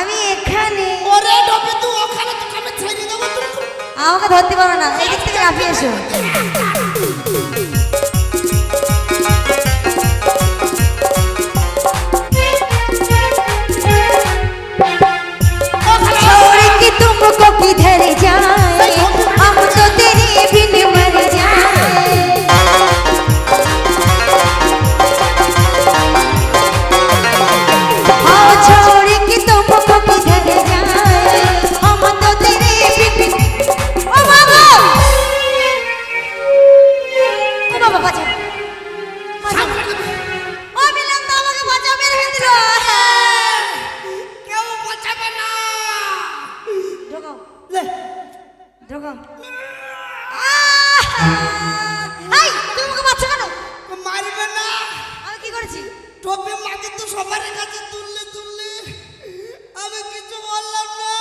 আমি এখানে। ওরে ডবে তুই ওখানে তো আমি ছেড়ে দেবো আমাকে ধরতে পারো না এই দিক থেকে লাফিয়ে এসো। ওখানে। কি তুমি কোকি ধরে যা। ঢোকাও এই তুমি আমাকে বাঁচা কেন মারবে না আমি কি করেছি টপি মাকে তো সবার কাছে তুললে তুললে আমি কিছু বললাম না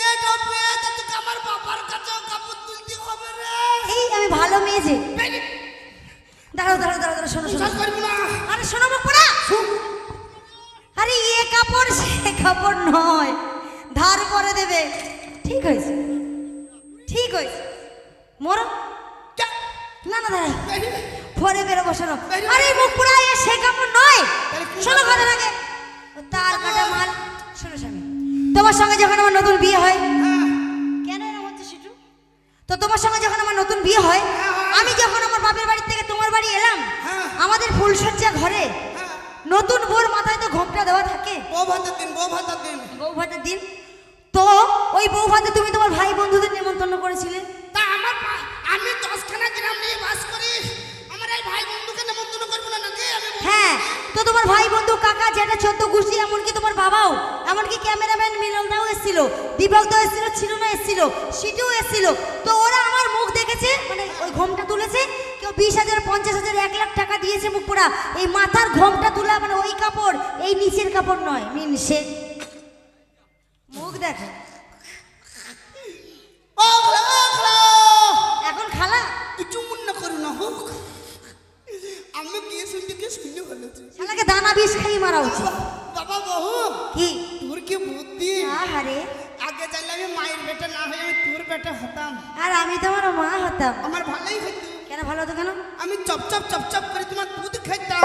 এ টপি তোকে আমার বাবার কাছেও কাপড় তুলতে হবে রে এই আমি ভালো মেয়ে যে দাঁড়াও দাঁড়াও দাঁড়াও দাঁড়াও শোনো শোনো বিশ্বাস করব না আরে শোনো মুখ আরে এ কাপড় সে কাপড় নয় ধার করে দেবে ঠিক হয়েছে। ঠিক হয়েছে। মরো। না না বেরি, পরে বেরোবো শোনো আরে মুখ পোড়া এ সে কাপড় নয়। শোনো? কথা লাগে তার কাটা মাল। শোনো স্বামী। তোমার সঙ্গে যখন আমার নতুন বিয়ে হয় কেন এরকম হচ্ছে সিটু তো তোমার সঙ্গে যখন আমার নতুন বিয়ে হয় আমি যখন আমার বাপের বাড়ি থেকে তোমার বাড়ি এলাম। আমাদের ফুলসজ্জা ঘরে হ্যাঁ। নতুন বোর মাথায় তো ঘোমটা দেওয়া থাকে। বউ ভাতের দিন বউ ভাতের দিন। বউ ভাতের দিন। তো ওই বউ ভাতে তুমি তোমার ভাই বন্ধুদের নিমন্ত্রণ করেছিলে? তা আমার আমি দশখানা গ্রাম নিয়ে বাস করি। আমার এই ভাই বন্ধুকে নেমন্তন্ন করব না নাকি? হ্যাঁ তো তোমার ভাই বন্ধু কাকা যেটা চোদ্দ গোষ্ঠী এমনকি তোমার বাবাও এমনকি ক্যামেরাম্যান মিলনদাও এসেছিল দীপক দাও এসেছিল ছিল না এসেছিল সিটুও এসেছিল। তো ওরা আমার মুখ দেখেছে মানে ওই ঘোমটা তুলেছে কেউ বিশ হাজার পঞ্চাশ হাজার এক লাখ টাকা দিয়েছে মুখ পোড়া এই মাথার ঘোমটা তোলা মানে ওই কাপড় এই নিচের কাপড় নয় মিন মুখ দেখো। এখন খালা? কিছু মনে করো না হোক আমি গিয়ে শুনতে গিয়ে শুনতে বলেছি শালাকে দানা বিষ খাইয়ে মারা উচিত। বাবা বহু কি? তোর কি বুদ্ধি? আহারে। আগে জানলে আমি মায়ের বেটা না হয়ে আমি তোর বেটা হতাম। আর আমি তোমার মা হতাম। আমার ভালোই হতো। কেন ভালো হতো কেন? আমি চপচপ চপচপ করে তোমার দুধ খাইতাম।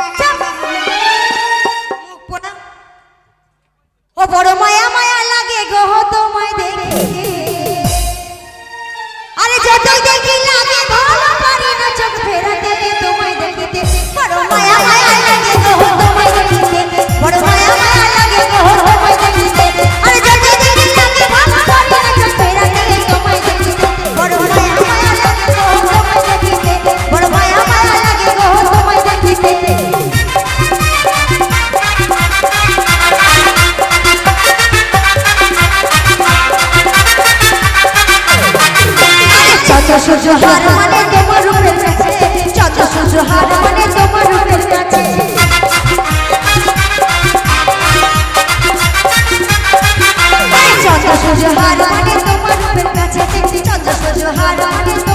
যত সূর্য হার মানে তোমার রূপের কাছে যত সূর্য হার মানে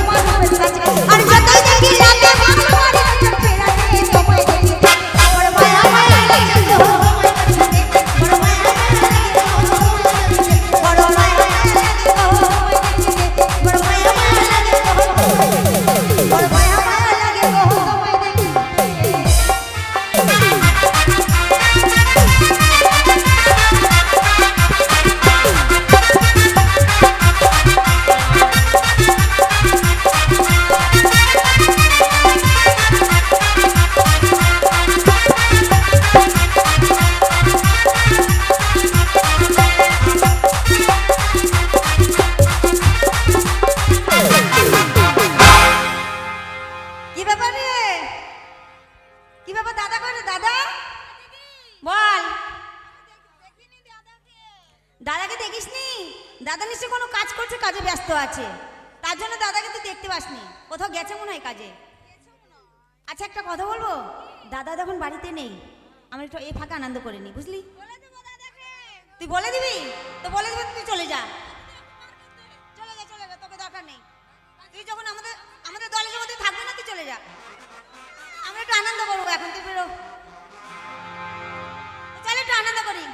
বাড়িতে নেই। আমার একটু এ ফাঁকা আনন্দ করে নি বুঝলি তুই বলে দিবি? তো বলে দিবি তুই চলে যা। চলে যা চলে যা তোকে দরকার নেই। তুই যখন আমাদের আমাদের থাকবি না তুই চলে যা। আমরা একটু আনন্দ করব এখন তুই বেরো। একটু আনন্দ করি।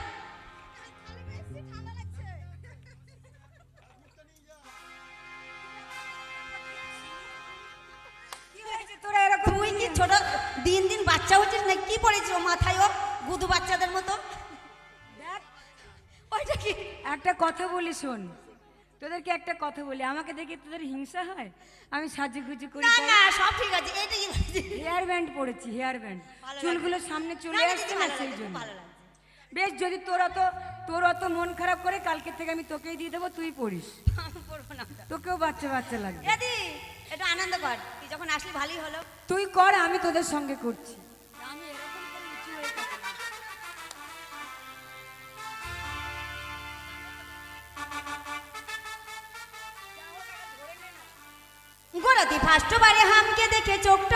তোরা এরকম? ছোট দিন দিন বাচ্চা হচ্ছিস না কি পড়েছিস ও মাথায় ও? গুদু বাচ্চাদের মতো? দেখ ওইটা কি? একটা কথা বলি শোন তোদেরকে একটা কথা বলি আমাকে দেখে তোদের হিংসা হয়? আমি সাজুগুজু করি না না সব ঠিক আছে এটা হেয়ার ব্যান্ড পড়েছি হেয়ার ব্যান্ড চুলগুলো সামনে চলে আসছে না সেই জন্য। বেশ যদি তোর অত তোর অত মন খারাপ করে কালকে থেকে আমি তোকেই দিয়ে দেবো তুই পড়িস। তোকেও বাচ্চা বাচ্চা লাগবে। একটু আনন্দ কর তুই যখন আসলি ভালোই হলো। তুই কর আমি তোদের সঙ্গে করছি। ফার্স্ট বারে হামকে দেখে চোখটা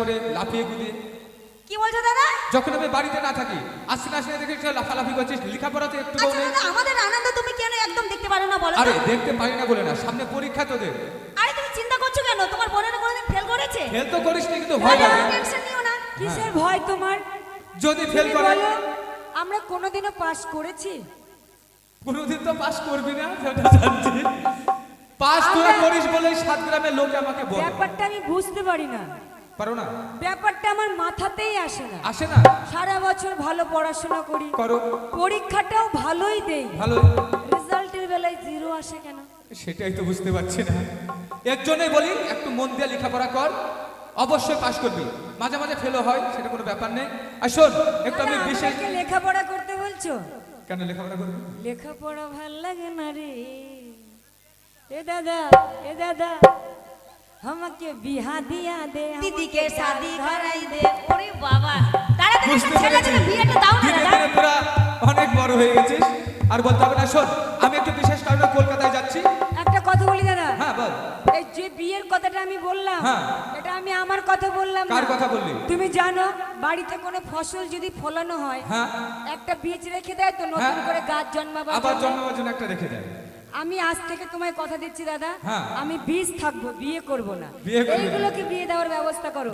করে লাফিয়ে গুদিয়ে কি বলছো দাদা? যখন আমি বাড়িতে না থাকি আসি না দেখে একটু লাফালাফি করছিস লেখাপড়া তো একটু আচ্ছা দাদা আমাদের আনন্দ তুমি কেন একদম দেখতে পারো না বলো আরে দেখতে পারি না বলে না সামনে পরীক্ষা তোদের। আরে তুমি চিন্তা করছ কেন? তোমার বোনের কোনোদিন ফেল করেছে? ফেল তো করিস নি কিন্তু ভয় লাগে টেনশন নিও না। কিসের ভয় তোমার? যদি ফেল করে আমরা কোনোদিনও পাস করেছি? কোনোদিন তো পাস করবি না সেটা জানছি। পাস তোরা করিস বলেই সাত গ্রামের লোক আমাকে বলে। ব্যাপারটা আমি বুঝতে পারি না। পারো না? ব্যাপারটা আমার মাথাতেই আসে না। আসে না? সারা বছর ভালো পড়াশোনা করি। করো। পরীক্ষাটাও ভালোই দেই। ভালো রেজাল্টের বেলায় জিরো আসে কেন? সেটাই তো বুঝতে পারছি না। এর জন্যই বলি একটু মন দিয়ে লেখাপড়া কর। অবশ্যই পাস করবি। মাঝে মাঝে ফেলও হয় সেটা কোনো ব্যাপার নেই। আর শোন একটু আমি বিশেষ লেখাপড়া করতে বলছো? কেন লেখাপড়া করবি? লেখাপড়া ভালো লাগে না রে। এ দাদা এ দাদা। আমাকে বিহা দিয়া দে দিদিকে শাদি করাই দে ওরে বাবা তাড়াতাড়ি ছেলে দেবে বিয়েটা দাও না দাদা তোরা অনেক বড় হয়ে গেছিস। আর বলতে হবে না শোন আমি একটু বিশেষ কারণে কলকাতায় যাচ্ছি। একটা কথা বলি দাদা। হ্যাঁ বল। এই যে বিয়ের কথাটা আমি বললাম হ্যাঁ। এটা আমি আমার কথা বললাম কার। কথা বললি? তুমি জানো বাড়িতে কোনো ফসল যদি ফলানো হয় হ্যাঁ। একটা বীজ রেখে দেয় তো নতুন হ্যাঁ। করে গাছ জন্মাবার আবার জন্মাবার জন্য একটা রেখে দেয়। আমি আজ থেকে তোমায় কথা দিচ্ছি দাদা। হ্যাঁ। আমি বীজ থাকব বিয়ে করব না। এইগুলোকে বিয়ে দেওয়ার ব্যবস্থা করো।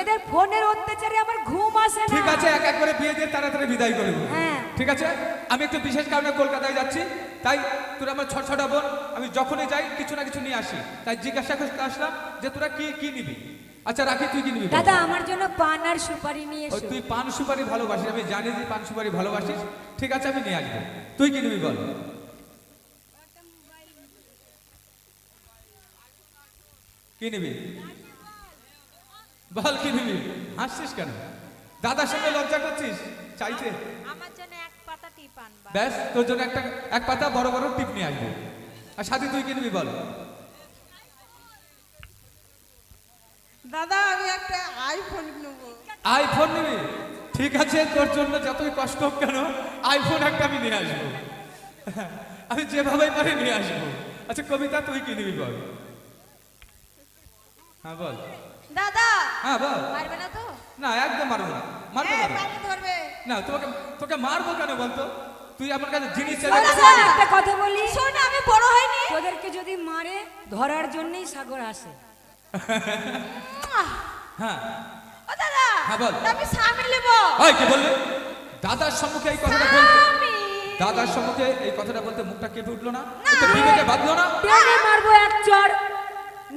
এদের ফোনের অত্যাচারে আমার ঘুম আসে না। ঠিক আছে এক এক করে বিয়ে দিয়ে তাড়াতাড়ি বিদায় করে হ্যাঁ। ঠিক আছে? আমি একটু বিশেষ কারণে কলকাতায় যাচ্ছি। তাই তোরা আমার ছ ছটা বোন আমি যখনই যাই কিছু না কিছু নিয়ে আসি। তাই জিজ্ঞাসা করতে আসলাম যে তোরা কি কি নিবি? আচ্ছা রাখি তুই কি নিবি দাদা আমার জন্য পান আর সুপারি নিয়ে এসো। তুই পান সুপারি ভালোবাসিস আমি জানি যে পান সুপারি ভালোবাসিস। ঠিক আছে আমি নিয়ে আসব। তুই কি নিবি বল? কি নিবি? বল কি নিবি? হাসছিস কেন? দাদার সঙ্গে লজ্জা করছিস? চাইতে আমার জন্য এক পাতা টিপ আনবা। ব্যাস তোর জন্য একটা এক পাতা বড় বড় টিপ নিয়ে আসব। আর সাথে তুই কি নিবি বল? দাদা আমি একটা আইফোন নেব। আইফোন নিবি? ঠিক আছে তোর জন্য যতই কষ্ট হোক কেন আইফোন একটা আমি নিয়ে আসব। আমি যেভাবেই পারি নিয়ে আসব। আচ্ছা কবিতা তুই কি নিবি বল? হ্যাঁ বল। দাদা! হ্যাঁ বল। পারবে না তো? না একদম মারবো না। মারবো হ্যাঁ, না ধরবে। না তোকে তোকে মারবো কেন বলতো? তুই আমার কাছে জিনিস একটা কথা বলি। শোন আমি বড় হয়নি তোদেরকে যদি মারে ধরার জন্যই সাগর আসে। হ্যাঁ। ও দাদা হ্যাঁ, বল। আমি স্বামী নেব। ওই কি বললি? দাদার সম্মুখে এই কথাটা বলতে দাদার সম্মুখে এই কথাটা বলতে মুখটা কেঁপে উঠল না? বিবেকে বাঁধলো না? মারবো এক চড়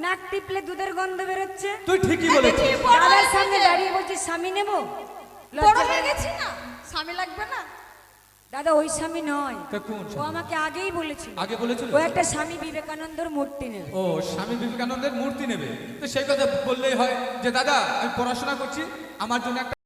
নাক টিপলে দুধের গন্ধ বেরোচ্ছে। তুই ঠিকই বলেছিস। দাদার সামনে দাঁড়িয়ে বলছি স্বামী নেব? বড় হয়ে গেছি না। স্বামী লাগবে না। দাদা ওই স্বামী নয়। তা কোন ও আমাকে আগেই বলেছিল। আগে বলেছিল? ও একটা স্বামী বিবেকানন্দের মূর্তি নেবে। ও স্বামী বিবেকানন্দের মূর্তি নেবে। তো সেই কথা বললেই হয় যে দাদা আমি পড়াশোনা করছি। আমার জন্য একটা